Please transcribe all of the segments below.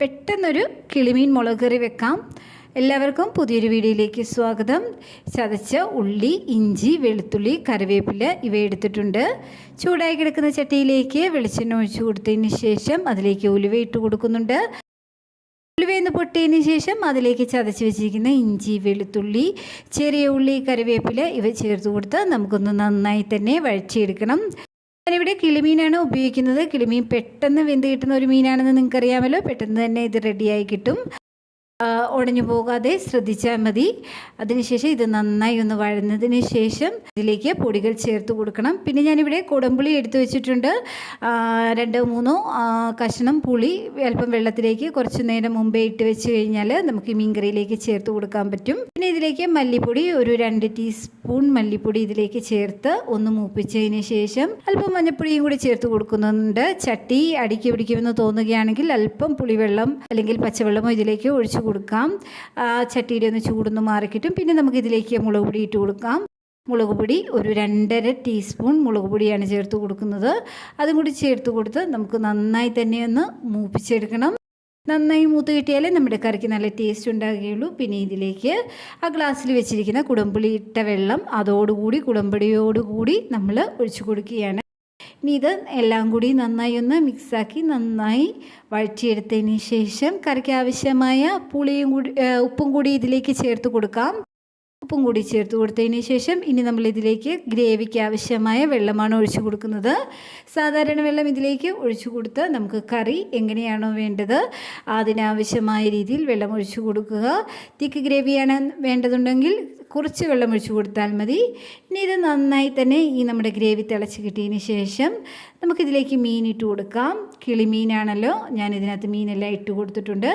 പെട്ടെന്നൊരു കിളിമീൻ മുളക് കറി വെക്കാം. എല്ലാവർക്കും പുതിയൊരു വീഡിയോയിലേക്ക് സ്വാഗതം. ചതച്ച ഉള്ളി ഇഞ്ചി വെളുത്തുള്ളി കറിവേപ്പില ഇവ എടുത്തിട്ടുണ്ട്. ചൂടായി കിടക്കുന്ന ചട്ടിയിലേക്ക് വെളിച്ചെണ്ണ ഒഴിച്ചു കൊടുത്തതിന് ശേഷം അതിലേക്ക് ഉലുവ ഇട്ട് കൊടുക്കുന്നുണ്ട്. ഉലുവയെന്ന് പൊട്ടിയതിന് ശേഷം അതിലേക്ക് ചതച്ച് വെച്ചിരിക്കുന്ന ഇഞ്ചി വെളുത്തുള്ളി ചെറിയ ഉള്ളി കറിവേപ്പില ഇവ ചേർത്ത് കൊടുത്ത് നമുക്കൊന്ന് നന്നായി തന്നെ വഴച്ചിയെടുക്കണം ഞാനിവിടെ കിളിമീനാണ് ഉപയോഗിക്കുന്നത്. കിളിമീൻ പെട്ടെന്ന് വെന്ത് കിട്ടുന്ന ഒരു മീനാണെന്ന് നിങ്ങൾക്കറിയാമല്ലോ. പെട്ടെന്ന് തന്നെ ഇത് റെഡിയായി കിട്ടും. ഉടഞ്ഞു പോകാതെ ശ്രദ്ധിച്ചാൽ മതി. അതിനുശേഷം ഇത് നന്നായി ഒന്ന് വഴന്നതിന് ശേഷം ഇതിലേക്ക് പൊടികൾ ചേർത്ത് കൊടുക്കണം. പിന്നെ ഞാനിവിടെ കുടംപുളി എടുത്തു വെച്ചിട്ടുണ്ട്. രണ്ടോ മൂന്നോ കഷണം പുളി അല്പം വെള്ളത്തിലേക്ക് കുറച്ച് നേരം മുമ്പേ ഇട്ട് വെച്ച് കഴിഞ്ഞാൽ നമുക്ക് മീൻകറിയിലേക്ക് ചേർത്ത് കൊടുക്കാൻ പറ്റും. പിന്നെ ഇതിലേക്ക് മല്ലിപ്പൊടി ഒരു രണ്ട് ടീസ്പൂൺ മല്ലിപ്പൊടി ഇതിലേക്ക് ചേർത്ത് ഒന്ന് മൂപ്പിച്ചതിന് ശേഷം അല്പം മഞ്ഞപ്പൊടിയും കൂടി ചേർത്ത് കൊടുക്കുന്നുണ്ട്. ചട്ടി അടുക്കി പിടിക്കുമെന്ന് തോന്നുകയാണെങ്കിൽ അല്പം പുളിവെള്ളം അല്ലെങ്കിൽ പച്ചവെള്ളമോ ഇതിലേക്ക് ഒഴിച്ചു കൊടുക്കാം. ചട്ടിയുടെ ഒന്ന് ചൂടൊന്ന് മാറിക്കിട്ടും. പിന്നെ നമുക്ക് ഇതിലേക്ക് മുളക് പൊടി ഇട്ട് കൊടുക്കാം. മുളക് പൊടി ഒരു രണ്ടര ടീസ്പൂൺ മുളക് പൊടിയാണ് ചേർത്ത് കൊടുക്കുന്നത്. അതും കൂടി ചേർത്ത് കൊടുത്ത് നമുക്ക് നന്നായി തന്നെ ഒന്ന് മൂപ്പിച്ചെടുക്കണം. നന്നായി മൂത്ത് കിട്ടിയാലേ നമ്മുടെ കറിക്ക് നല്ല ടേസ്റ്റ് ഉണ്ടാകുകയുള്ളൂ. പിന്നെ ഇതിലേക്ക് ആ ഗ്ലാസ്സിൽ വെച്ചിരിക്കുന്ന കുടമ്പുളി ഇട്ട വെള്ളം അതോടുകൂടി കുടമ്പുളിയോടുകൂടി നമ്മൾ ഒഴിച്ചു കൊടുക്കുകയാണ്. ഇനി ഇത് എല്ലാം കൂടി നന്നായി ഒന്ന് മിക്സാക്കി നന്നായി വഴറ്റിയെടുത്തതിന് ശേഷം കറിക്ക് ആവശ്യമായ പുളിയും കൂടി ഉപ്പും കൂടി ഇതിലേക്ക് ചേർത്ത് കൊടുക്കാം. ഉപ്പും കൂടി ചേർത്ത് കൊടുത്തതിന് ശേഷം ഇനി നമ്മൾ ഇതിലേക്ക് ഗ്രേവിക്ക് ആവശ്യമായ വെള്ളമാണ് ഒഴിച്ചു കൊടുക്കുന്നത്. സാധാരണ വെള്ളം ഇതിലേക്ക് ഒഴിച്ചു കൊടുത്ത് നമുക്ക് കറി എങ്ങനെയാണോ വേണ്ടത് അതിനാവശ്യമായ രീതിയിൽ വെള്ളം ഒഴിച്ചു കൊടുക്കുക. തിക്ക് ഗ്രേവിയാണ് വേണ്ടതുണ്ടെങ്കിൽ കുറച്ച് വെള്ളം ഒഴിച്ചു കൊടുത്താൽ മതി. ഇനി ഇത് നന്നായി തന്നെ ഈ നമ്മുടെ ഗ്രേവി തിളച്ച് കിട്ടിയതിന് ശേഷം നമുക്കിതിലേക്ക് മീൻ ഇട്ട് കൊടുക്കാം. കിളിമീനാണല്ലോ ഞാൻ ഇതിനകത്ത് മീനെല്ലാം ഇട്ട് കൊടുത്തിട്ടുണ്ട്.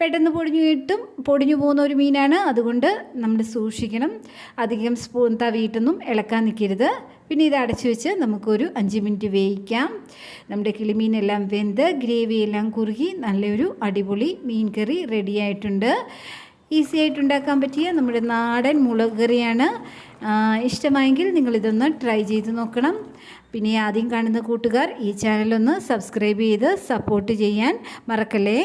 പെട്ടെന്ന് പൊടിഞ്ഞു കിട്ടും. പൊടിഞ്ഞു പോകുന്ന ഒരു മീനാണ്. അതുകൊണ്ട് നമ്മൾ സൂക്ഷിക്കണം അധികം സ്പൂൺ തവിയിട്ടൊന്നും ഇളക്കാൻ നിൽക്കരുത്. പിന്നെ ഇത് അടച്ചു വെച്ച് നമുക്കൊരു അഞ്ച് മിനിറ്റ് വേവിക്കാം. നമ്മുടെ കിളിമീനെല്ലാം വെന്ത് ഗ്രേവിയെല്ലാം കുറുകി നല്ലൊരു അടിപൊളി മീൻ കറി റെഡിയായിട്ടുണ്ട് ഈസി ആയിട്ട് ഉണ്ടാക്കാൻ പറ്റിയ നമ്മുടെ നാടൻ മുളക് കറിയാണ്. ഇഷ്ടമായെങ്കിൽ നിങ്ങളിതൊന്ന് ട്രൈ ചെയ്ത് നോക്കണം. പിന്നെ ആദ്യം കാണുന്ന കൂട്ടുകാർ ഈ ചാനലൊന്ന് സബ്സ്ക്രൈബ് ചെയ്ത് സപ്പോർട്ട് ചെയ്യാൻ മറക്കല്ലേ?